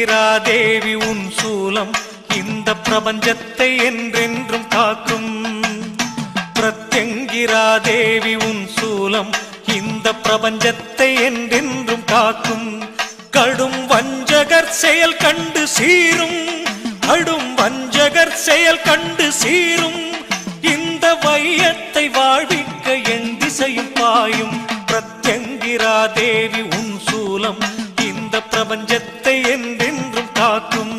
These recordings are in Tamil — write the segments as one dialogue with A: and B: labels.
A: பிரத்யங்கிரா தேவி உன் சூலம். இந்த பிரபஞ்சத்தை என்றென்றும் காக்கும். பிரத்யங்கிரா தேவி உன் சூலம். இந்த பிரபஞ்சத்தை என்றென்றும் காக்கும். கடும் வஞ்சகர் செயல் கண்டு சீரும். கடும் வஞ்சகர் செயல் கண்டு சீரும். இந்த வையத்தை வாழ்விக்க என் திசையும் பாயும். பிரத்யங்கிரா தேவி உன் சூலம். இந்த பிரபஞ்சத்தை காக்கும்.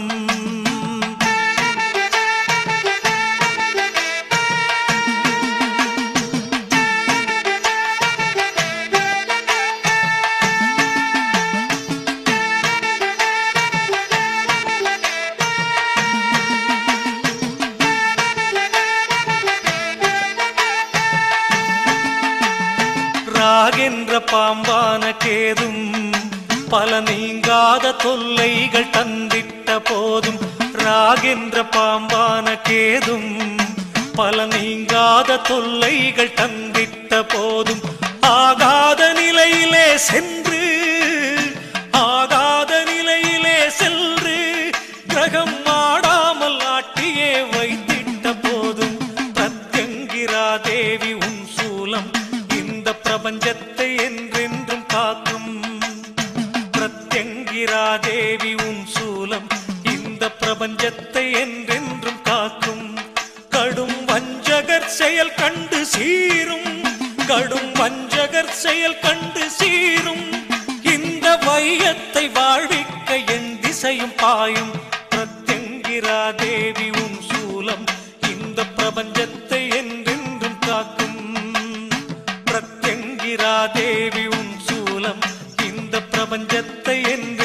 A: ராகென்ற பாம்பான கேதும் பல நீங்காத தொல்லைகள் தந்திட்ட போதும். ராகென்ற பாம்பான கேதும் பல நீங்காத தொல்லைகள் தந்திட்ட போதும். ஆகாத நிலையிலே சென்று ஆகாத நிலையிலே சென்று கிரகம் ஆடாமல் ஆட்டியே வைத்திட்ட போதும். பிரத்யங்கிரா தேவி உன் சூலம் இந்த பிரபஞ்சத்தை என் வஞ்சகர் செயல் கண்டு சீரும். கடும் வஞ்சகர் செயல் கண்டு சீரும். இந்த வையத்தை வாழ்விக்க என் திசையும் பாயும். பிரத்யங்கிரா தேவி உன் சூலம் இந்த பிரபஞ்சத்தை என்றென்றும் காக்கும். பிரத்யங்கிரா தேவி உன் சூலம் இந்த பிரபஞ்சத்தை என்று